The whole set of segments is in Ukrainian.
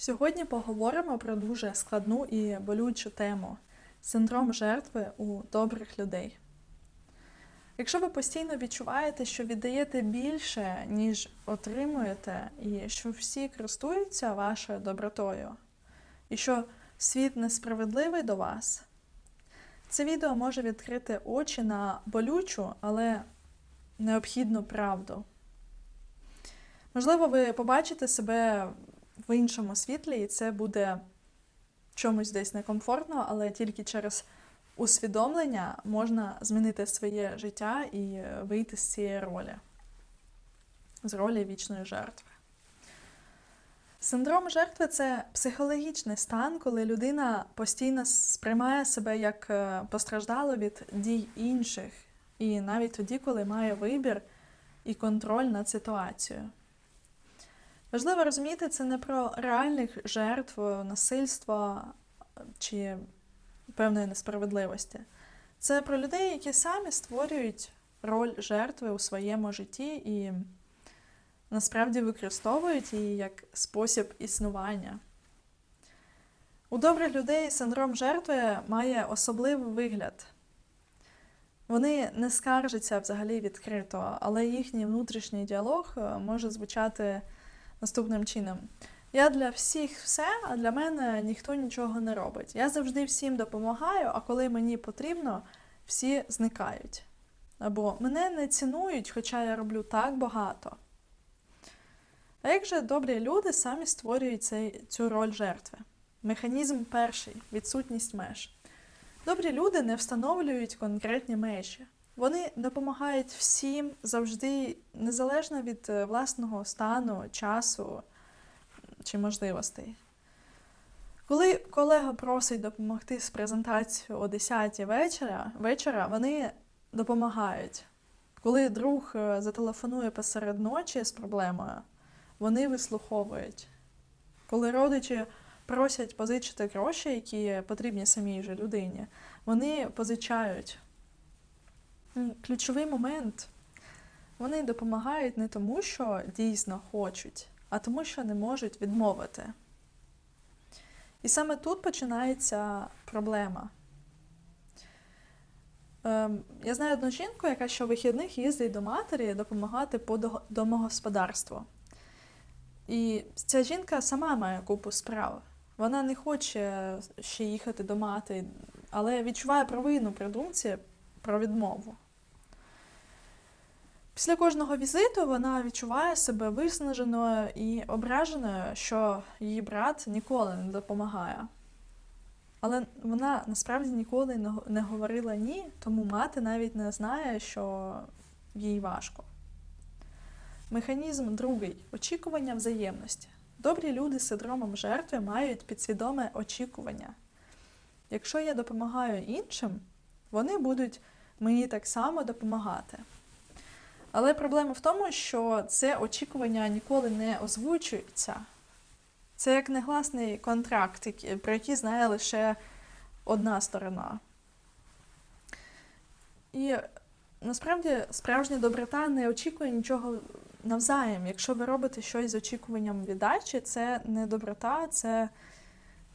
Сьогодні поговоримо про дуже складну і болючу тему синдром жертви у добрих людей. Якщо ви постійно відчуваєте, що віддаєте більше, ніж отримуєте, і що всі користуються вашою добротою, і що світ несправедливий до вас, це відео може відкрити очі на болючу, але необхідну правду. Можливо, ви побачите себе в іншому світлі, і це буде чомусь десь некомфортно, але тільки через усвідомлення можна змінити своє життя і вийти з цієї ролі, з ролі вічної жертви. Синдром жертви це психологічний стан, коли людина постійно сприймає себе як е, постраждалу від дій інших, і навіть тоді, коли має вибір і контроль над ситуацією. Важливо розуміти, це не про реальних жертв, насильства чи певної несправедливості. Це про людей, які самі створюють роль жертви у своєму житті і насправді використовують її як спосіб існування. У добрих людей синдром жертви має особливий вигляд. Вони не скаржаться взагалі відкрито, але їхній внутрішній діалог е, може звучати наступним чином. Я для всіх все, а для мене ніхто нічого не робить. Я завжди всім допомагаю, а коли мені потрібно, всі зникають. Або мене не цінують, хоча я роблю так багато. А як же добрі люди самі створюють цей, цю роль жертви? Механізм перший відсутність меж. Добрі люди не встановлюють конкретні межі. Вони допомагають всім завжди, незалежно від е, власного стану, часу чи можливостей. Коли колега просить допомогти з презентацією о 10 вечора, вечора, вони допомагають. Коли друг е, зателефонує посеред ночі з проблемою, вони вислуховують. Коли родичі просять позичити гроші, які потрібні самій же людині, вони позичають. Ключовий момент. Вони допомагають не тому, що дійсно хочуть, а тому, що не можуть відмовити. І саме тут починається проблема. Ем, я знаю одну жінку, яка щовихідних їздить до матері допомагати по домогосподарству. І ця жінка сама має купу справ. Вона не хоче ще їхати до матері, але відчуває провину при думці про відмову. Після кожного візиту вона відчуває себе виснаженою і ображеною, що її брат ніколи не допомагає. Але вона насправді ніколи не говорила ні, тому мати навіть не знає, що їй важко. Механізм другий очікування взаємності. Добрі люди з синдромом жертви мають підсвідоме очікування. Якщо я допомагаю іншим, вони будуть мені так само допомагати. Але проблема в тому, що це очікування ніколи не озвучується. Це як негласний контракт, про який знає лише одна сторона. І насправді справжня доброта не очікує нічого навзаєм. Якщо ви робите щось з очікуванням віддачі, це не доброта, це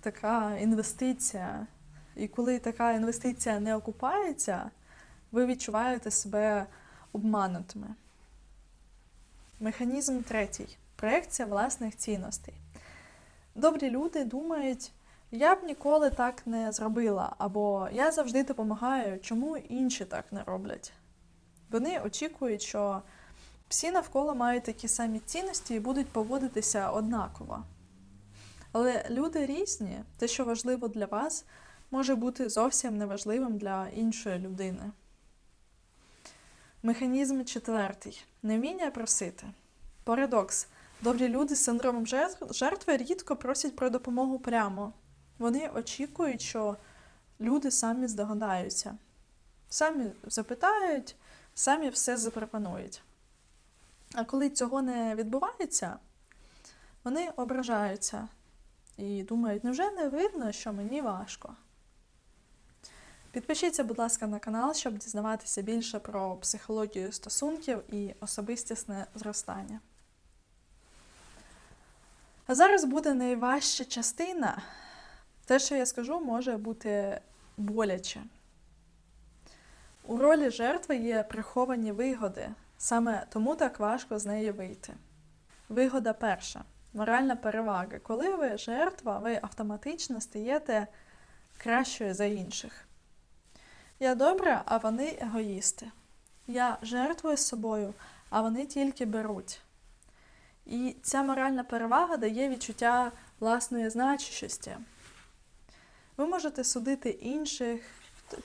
така інвестиція. І коли така інвестиція не окупається, ви відчуваєте себе обманутими. Механізм третій проекція власних цінностей. Добрі люди думають, я б ніколи так не зробила, або я завжди допомагаю, чому інші так не роблять. Вони очікують, що всі навколо мають такі самі цінності і будуть поводитися однаково. Але люди різні, те, що важливо для вас, може бути зовсім неважливим для іншої людини. Механізм четвертий невміння просити. Парадокс. Добрі люди з синдромом жертви рідко просять про допомогу прямо. Вони очікують, що люди самі здогадаються, самі запитають, самі все запропонують. А коли цього не відбувається, вони ображаються і думають, невже не видно, що мені важко? Підпишіться, будь ласка, на канал, щоб дізнаватися більше про психологію стосунків і особистісне зростання. А зараз буде найважча частина. Те, що я скажу, може бути боляче. У ролі жертви є приховані вигоди, саме тому так важко з неї вийти. Вигода перша моральна перевага. Коли ви жертва, ви автоматично стаєте кращою за інших. Я добра, а вони егоїсти. Я жертвую собою, а вони тільки беруть. І ця моральна перевага дає відчуття власної значущості. Ви можете судити інших,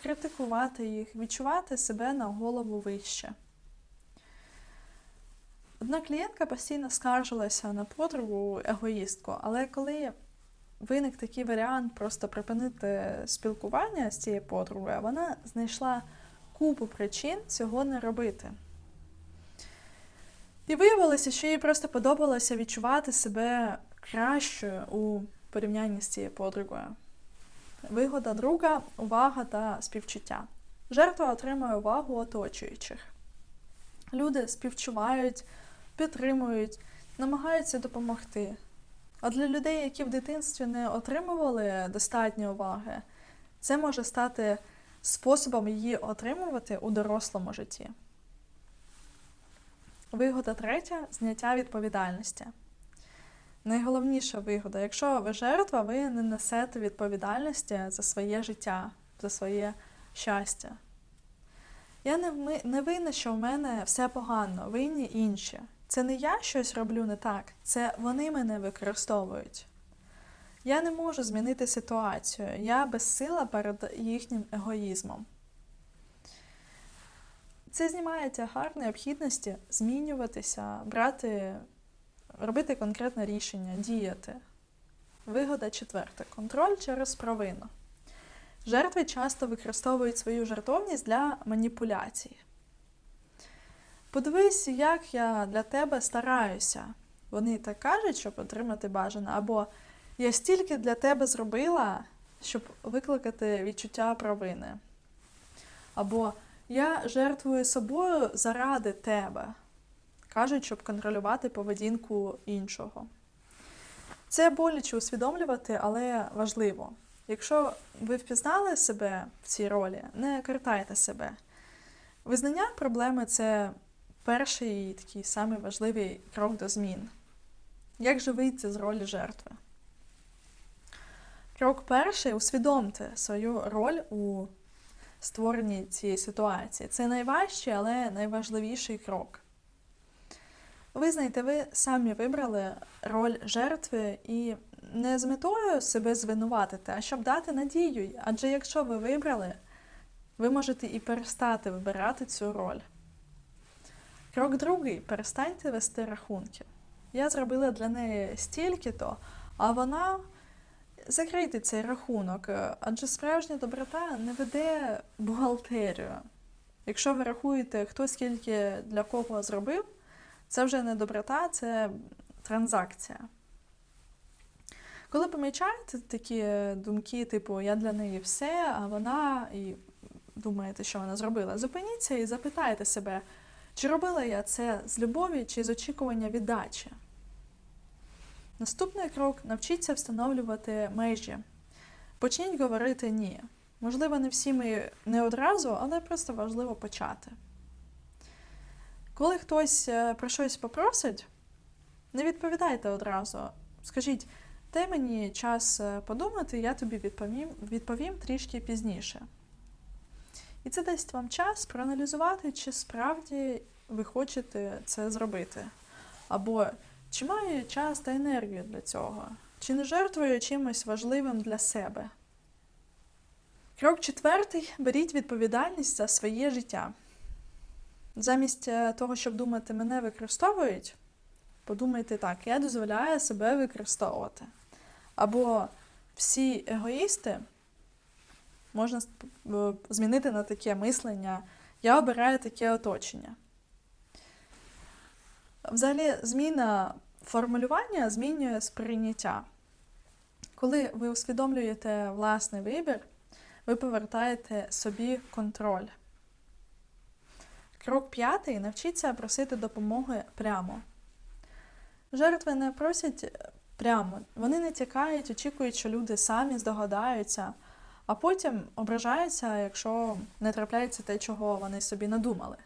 критикувати їх, відчувати себе на голову вище. Одна клієнтка постійно скаржилася на подругу егоїстку, але коли виник такий варіант просто припинити спілкування з цією подругою, вона знайшла купу причин цього не робити. І виявилося, що їй просто подобалося відчувати себе кращою у порівнянні з цією подругою. Вигода друга увага та співчуття. Жертва отримує увагу оточуючих. Люди співчувають, підтримують, намагаються допомогти. А для людей, які в дитинстві не отримували достатньо уваги, це може стати способом її отримувати у дорослому житті. Вигода третя зняття відповідальності. Найголовніша вигода, якщо ви жертва, ви не несете відповідальності за своє життя, за своє щастя. Я не, не винна, що в мене все погано, винні інші. Це не я щось роблю не так, це вони мене використовують. Я не можу змінити ситуацію, я безсила перед їхнім егоїзмом. Це знімає тягар необхідності змінюватися, брати, робити конкретне рішення, діяти. Вигода четверта контроль через провину. Жертви часто використовують свою жертовність для маніпуляцій. Подивись, як я для тебе стараюся. Вони так кажуть, щоб отримати бажане, або я стільки для тебе зробила, щоб викликати відчуття провини. Або я жертвую собою заради тебе. Кажуть, щоб контролювати поведінку іншого. Це боляче усвідомлювати, але важливо. Якщо ви впізнали себе в цій ролі, не картайте себе. Визнання проблеми це перший такий самий важливий крок до змін. Як же вийти з ролі жертви? Крок перший усвідомте свою роль у створенні цієї ситуації. Це найважчий, але найважливіший крок. Визнайте, ви самі вибрали роль жертви і не з метою себе звинуватити, а щоб дати надію. Адже якщо ви вибрали, ви можете і перестати вибирати цю роль. Крок другий перестаньте вести рахунки. Я зробила для неї стільки-то, а вона закрийте цей рахунок, адже справжня доброта не веде бухгалтерію. Якщо ви рахуєте, хто скільки для кого зробив, це вже не доброта, це транзакція. Коли помічаєте такі думки, типу я для неї все, а вона і думаєте, що вона зробила, зупиніться і запитайте себе, чи робила я це з любові чи з очікування віддачі. Наступний крок навчіться встановлювати межі. Почніть говорити ні. Можливо, не всі ми не одразу, але просто важливо почати. Коли хтось е, про щось попросить, не відповідайте одразу. Скажіть, дай мені час е, подумати, я тобі відповім, відповім трішки пізніше. І це дасть вам час проаналізувати, чи справді ви хочете це зробити. Або чи маю час та енергію для цього? Чи не жертвую чимось важливим для себе? Крок четвертий беріть відповідальність за своє життя. Замість е, того, щоб думати, мене використовують, подумайте так, я дозволяю себе використовувати. Або всі егоїсти можна е, змінити на таке мислення, я обираю таке оточення. Взагалі, зміна формулювання змінює сприйняття. Коли ви усвідомлюєте власний вибір, ви повертаєте собі контроль. Крок п'ятий навчіться просити допомоги прямо. Жертви не просять Прямо. Вони не тікають, очікують, що люди самі здогадаються, а потім ображаються, якщо не трапляється те, чого вони собі надумали.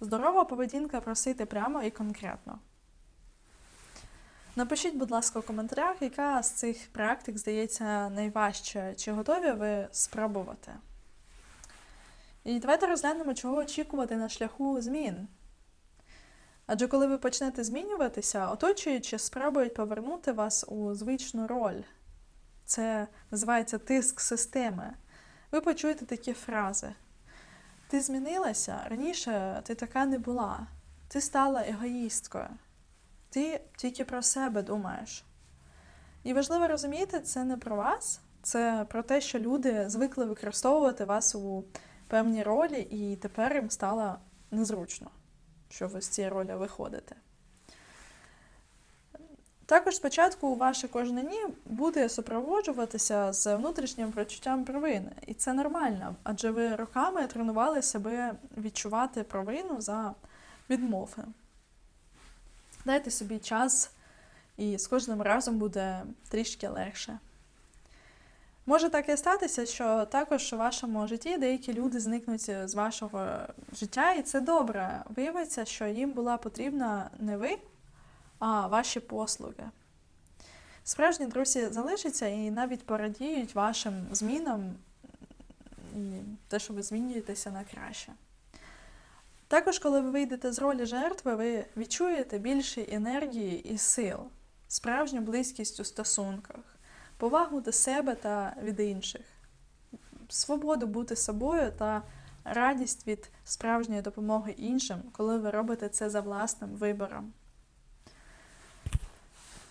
Здорова поведінка просити прямо і конкретно. Напишіть, будь ласка, у коментарях, яка з цих практик здається найважча, чи готові ви спробувати. І давайте розглянемо, чого очікувати на шляху змін. Адже коли ви почнете змінюватися, оточуючи спробують повернути вас у звичну роль. Це називається тиск системи. Ви почуєте такі фрази. Ти змінилася, раніше ти така не була. Ти стала егоїсткою. Ти тільки про себе думаєш. І важливо розуміти, це не про вас, це про те, що люди звикли використовувати вас у певній ролі, і тепер їм стало незручно, що ви з цієї ролі виходите. Також спочатку ваше кожне ні буде супроводжуватися з внутрішнім почуттям провини. І це нормально, адже ви роками тренували себе відчувати провину за відмови. Дайте собі час, і з кожним разом буде трішки легше. Може так і статися, що також у вашому житті деякі люди зникнуть з вашого життя, і це добре. Виявиться, що їм була потрібна не ви, а ваші послуги. Справжні друзі залишаться і навіть порадіють вашим змінам і те, що ви змінюєтеся на краще. Також, коли ви вийдете з ролі жертви, ви відчуєте більше енергії і сил, справжню близькість у стосунках, повагу до себе та від інших, свободу бути собою та радість від справжньої допомоги іншим, коли ви робите це за власним вибором.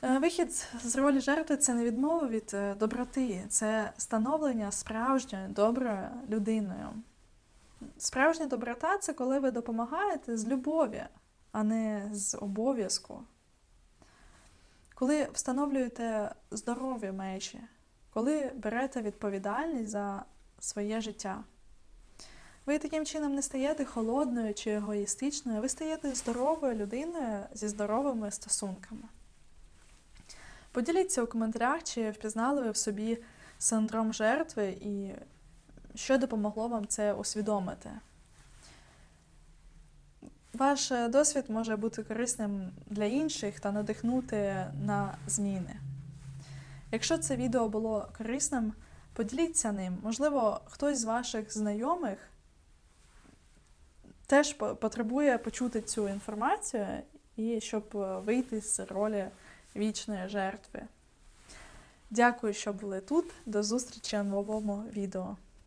Е, Вихід з ролі жертви це не відмова від е, доброти, це становлення справжньою доброю людиною. Справжня доброта це коли ви допомагаєте з любові, а не з обов'язку. Коли встановлюєте здорові межі, коли берете відповідальність за своє життя. Ви таким чином не стаєте холодною чи егоїстичною, ви стаєте здоровою людиною зі здоровими стосунками. Поділіться у коментарях, чи впізнали ви в собі синдром жертви і що допомогло вам це усвідомити. Ваш досвід може бути корисним для інших та надихнути на зміни. Якщо це відео було корисним, поділіться ним. Можливо, хтось з ваших знайомих теж потребує почути цю інформацію і щоб вийти з ролі вічної жертви. Дякую, що були тут. До зустрічі в новому відео.